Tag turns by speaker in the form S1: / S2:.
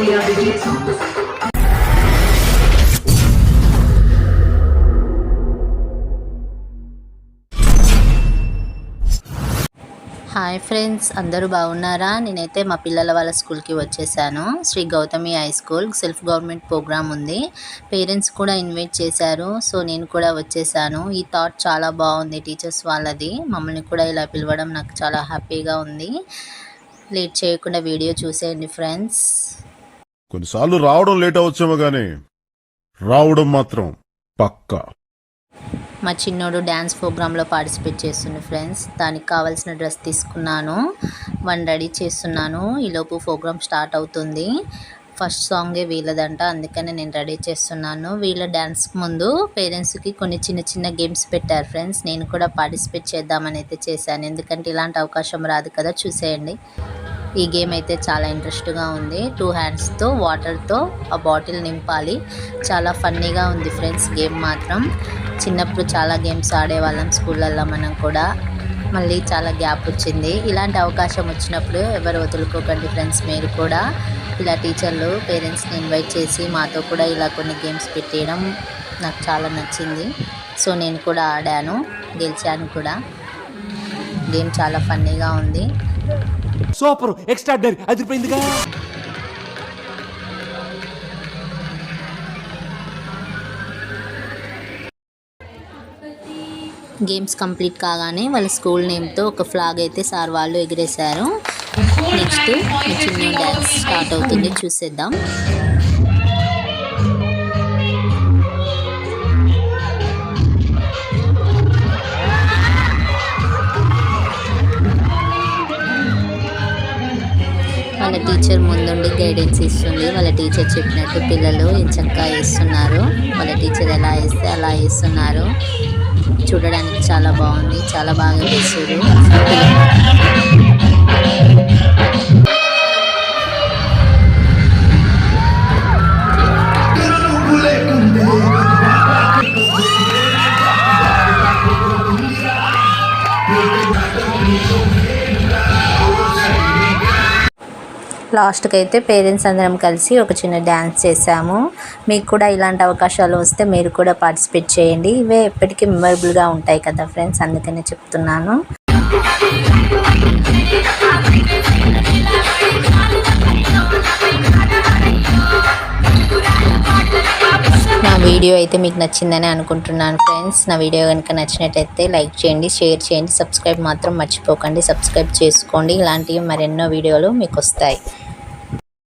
S1: Hi friends అందరూ బాగున్నారా? నేనైతే మా పిల్లల వాళ్ళ స్కూల్కి వచ్చేసాను. Sri Gautami high school self government program ఉంది. పేరెంట్స్ కూడా ఇన్వైట్ చేశారు. సో నేను కూడా వచ్చేసాను. ఈ థాట్ చాలా బాగుంది టీచర్స్ వాళ్ళది. మమ్మల్ని కూడా ఇలా పిలవడం నాకు చాలా హ్యాపీగా ఉంది. లేట్ చేయకుండా వీడియో చూసేయండి ఫ్రెండ్స్.
S2: కొన్నిసార్లు రావడం లేట్ అవచ్చేమో గానీ రావడం మాత్రం పక్కా.
S1: మా చిన్నోడు డ్యాన్స్ ప్రోగ్రాంలో పార్టిసిపేట్ చేస్తుండే ఫ్రెండ్స్. దానికి కావాల్సిన డ్రెస్ తీసుకున్నాను. వన్ రెడీ చేస్తున్నాను. ఈలోపు ప్రోగ్రామ్ స్టార్ట్ అవుతుంది. ఫస్ట్ సాంగే వీళ్ళదంట. అందుకనే నేను రెడీ చేస్తున్నాను. వీళ్ళ డ్యాన్స్ ముందు పేరెంట్స్కి కొన్ని చిన్న చిన్న గేమ్స్ పెట్టారు ఫ్రెండ్స్. నేను కూడా పార్టిసిపేట్ చేద్దామని అయితే చేశాను. ఎందుకంటే ఇలాంటి అవకాశం రాదు కదా చూసేయండి. ఈ గేమ్ అయితే చాలా ఇంట్రెస్ట్గా ఉంది. టూ హ్యాండ్స్తో వాటర్తో ఆ బాటిల్ నింపాలి. చాలా ఫన్నీగా ఉంది ఫ్రెండ్స్ గేమ్ మాత్రం. చిన్నప్పుడు చాలా గేమ్స్ ఆడేవాళ్ళం స్కూళ్ళల్లో మనం కూడా. మళ్ళీ చాలా గ్యాప్ వచ్చింది. ఇలాంటి అవకాశం వచ్చినప్పుడు ఎవరు వదులుకోకండి ఫ్రెండ్స్ మీరు కూడా. ఇలా టీచర్లు పేరెంట్స్ని ఇన్వైట్ చేసి మాతో కూడా ఇలా కొన్ని గేమ్స్ పెట్టేయడం నాకు చాలా నచ్చింది. సో నేను కూడా ఆడాను గెలిచాను కూడా. గేమ్ చాలా ఫన్నీగా ఉంది.
S3: Super extraordinary. అదిరిపోయిందిగా.
S1: గేమ్స్ కంప్లీట్ కాగానే వాళ్ళ స్కూల్ నేమ్తో ఒక ఫ్లాగ్ అయితే సార్ వాళ్ళు ఎగిరేశారు. నెక్స్ట్ చిన్న డ్యాన్స్ స్టార్ట్ అవుతుంది చూసేద్దాం. వాళ్ళ టీచర్ ముందుండి గైడెన్స్ ఇస్తుంది. వాళ్ళ టీచర్ చెప్పినట్టు పిల్లలు చక్కగా వేస్తున్నారు వాళ్ళ టీచర్ ఎలా వేస్తే అలా వేస్తున్నారు చూడడానికి చాలా బాగుంది. చాలా బాగా వేసారు లాస్ట్కి అయితే పేరెంట్స్ అందరం కలిసి ఒక చిన్న డ్యాన్స్ చేసాము. మీకు కూడా ఇలాంటి అవకాశాలు వస్తే మీరు కూడా పార్టిసిపేట్ చేయండి. ఇవే ఎప్పటికీ మెమరబుల్గా ఉంటాయి కదా ఫ్రెండ్స్ అందుకనే చెప్తున్నాను. వీడియో అయితే మీకు నచ్చిందని అనుకుంటున్నాను ఫ్రెండ్స్. నా వీడియో కనుక నచ్చినట్టయితే లైక్ చేయండి షేర్ చేయండి సబ్స్క్రైబ్ మాత్రం మర్చిపోకండి. సబ్స్క్రైబ్ చేసుకోండి. ఇలాంటివి మరెన్నో వీడియోలు మీకు వస్తాయి.